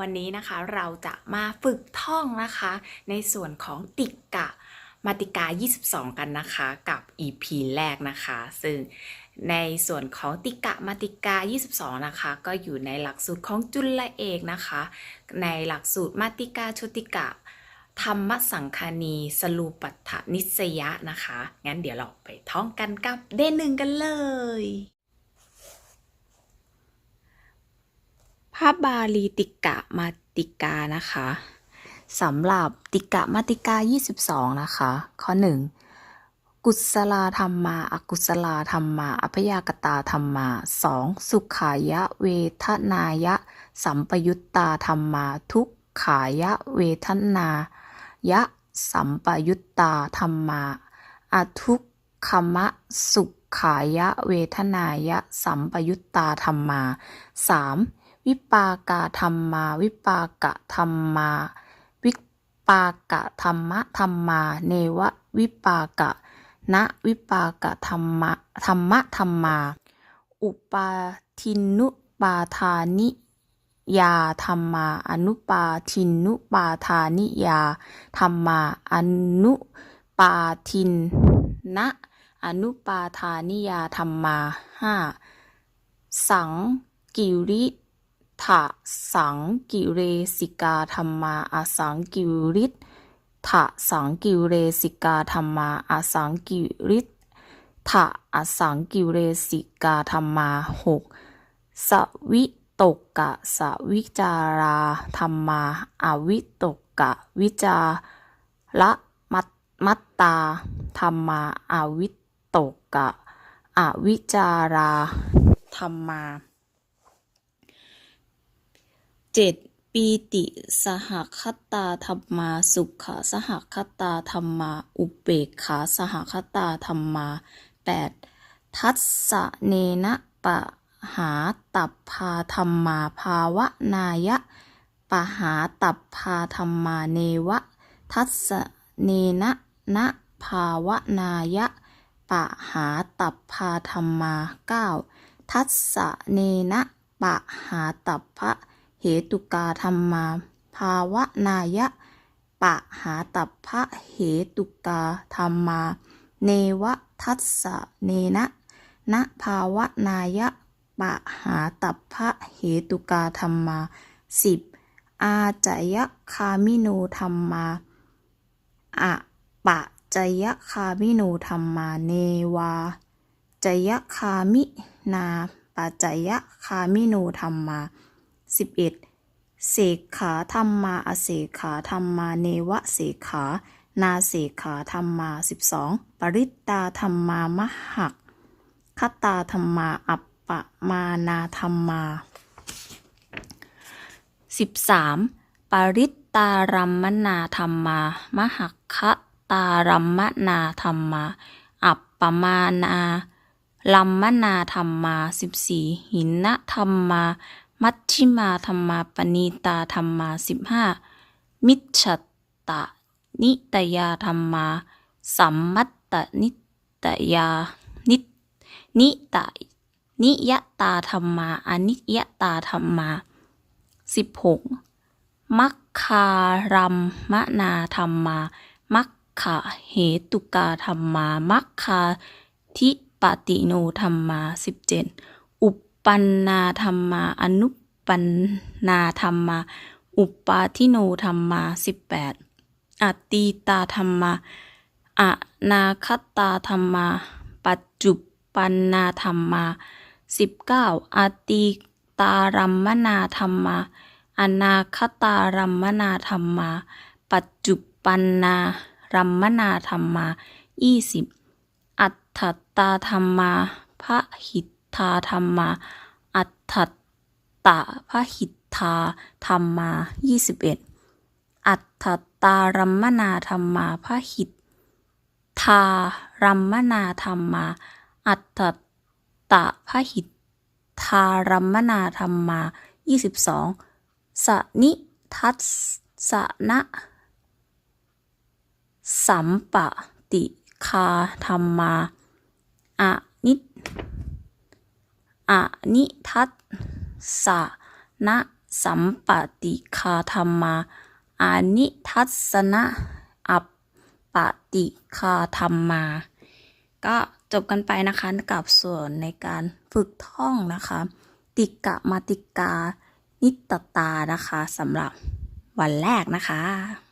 วันนี้นะคะเราจะมาฝึกท่องนะคะ ในส่วนของติกะมาติกา 22 กันนะคะกับ EP แรกนะคะ ซึ่งในส่วนของติกะมาติกา 22 นะคะ ก็อยู่ในหลักสูตรของจุลเอกนะคะ ในหลักสูตรมาติกาชติกะ ธรรมสังคานีสรูปัฏฐนิสยะนะคะ งั้นเดี๋ยวเราไปท่องกันกับเดนหนึ่งกันเลย พระบาลีติกะมาติกานะคะสำหรับติกะมาติกา 22 นะคะ ข้อ 1 กุศลธรรมาอกุศลธรรมาอัพยากตาธรรมา 2. สุขายะเวทนายะ สัมปยุตตาธรรมา ทุกขายะเวทนายะ สัมปยุตตาธรรมาอทุกขมะสุขายะเวทนายะ สัมปยุตตาธรรมา 3. วิปากาธรรมา วิปากะธรรมา วิปากะธรรมะธรรมาเนวะวิปากะนะวิปากะธรรมะธรรมะธรรมา อุปาทินุปาทานิยาธรรมา อนุปาทินุปาทานิยาธรรมา อนุปาทินนะอนุปาทานิยาธรรมาห้าสังกิริ ถะสังกิเรสิกาธรรมาอาสังกิริถะสังกิเรสิกาธรรมาอาสังกิริถะอาสังกิเรสิกาธรรมาหกสวิตกกะสวิจาราธรรมาอวิตกกะวิจาระมัตมัตตาธรรมาอวิตกกะอวิจาราธรรมา เจ็ดปีติสหคตาธรรมาสุขสหคตาธรรมา อุเบกขาสหคตาธรรมาแปดทัสสะเนนะปะหาตับพาธรรมาภาวะนายะปะหาตับพาธรรมาเนวะ ทัสสะเนนะนะภาวะนายะปะหาตับพาธรรมาเก้าทัสสะเนนะปะหาตับพระ ตุกาธรรมา ภาวนายะ ปะหาตับพะเหตุกาธรรมา เนวะทัสสะเนนะนะภาวนายะ ปะหาตับพะเหตุกาธรรมาสิบอาจยคามิโนธรรมา อะปะจยคามิโนธรรมาเนวาจยคามินาปัจจยคามิโนธรรมา สิบเอ็ดเสกขาธรรมมาอเสกขาธรรมมาเนวะเสกขา นาเสกขาธรรมมาสิบสองปริตตาธรรมมามหักคตาธรรมมาอัปปะมานาธรรมมาสิบสามปริตตารัมมนาธรรมมา มหักคตารัมมนาธรรมมา อัปปมานาลัมมนาธรรมมาสิบสี่หินนธรรมมา มัชชิมาธรรมาปณีตาธรรมาสิบห้ามิจฉตะนิตยาธรรมาสัมมัตตนิตยานินิตะนิยตาธรรมาอนิยตาธรรมาสิบหกมัคคารัมมนาธรรมา มัคคาเหตุกาธรรมา มัคคาทิปติโนธรรมาสิบเจ็ด ปันนาธรรมา อนุปันนาธรรมา อุปปาทิโนธรรมาสิบแปดอตตีตาธรรมาอนาคตาธรรมา ปัจจุปันนาธรรมาสิบเก้าอาติตารัมมนาธรรมา อนาคตารัมมนาธรรมา ปัจจุปันนารัมมนาธรรมายี่สิบอัตถตาธรรมาพระหิท ธาธรรมา อัตถตาพระหิทธาธรรมายี่สิบเอ็ดอัตถตารัมมนาธรรมาพระหิทธารัมมนาธรรมา อัตถตะพระหิทธารัมมนาธรรมายี่สิบสองสนิทัสสนะสัมปติคาธรรมาอะนิ อนิทัสสนะสัมปติคาธรรมาอานิทัศสนะอัปปติคาธรรมา ก็จบกันไปนะคะกับส่วนในการฝึกท่องนะคะ ติกะมาติกา นิตตานะคะสำหรับวันแรกนะคะ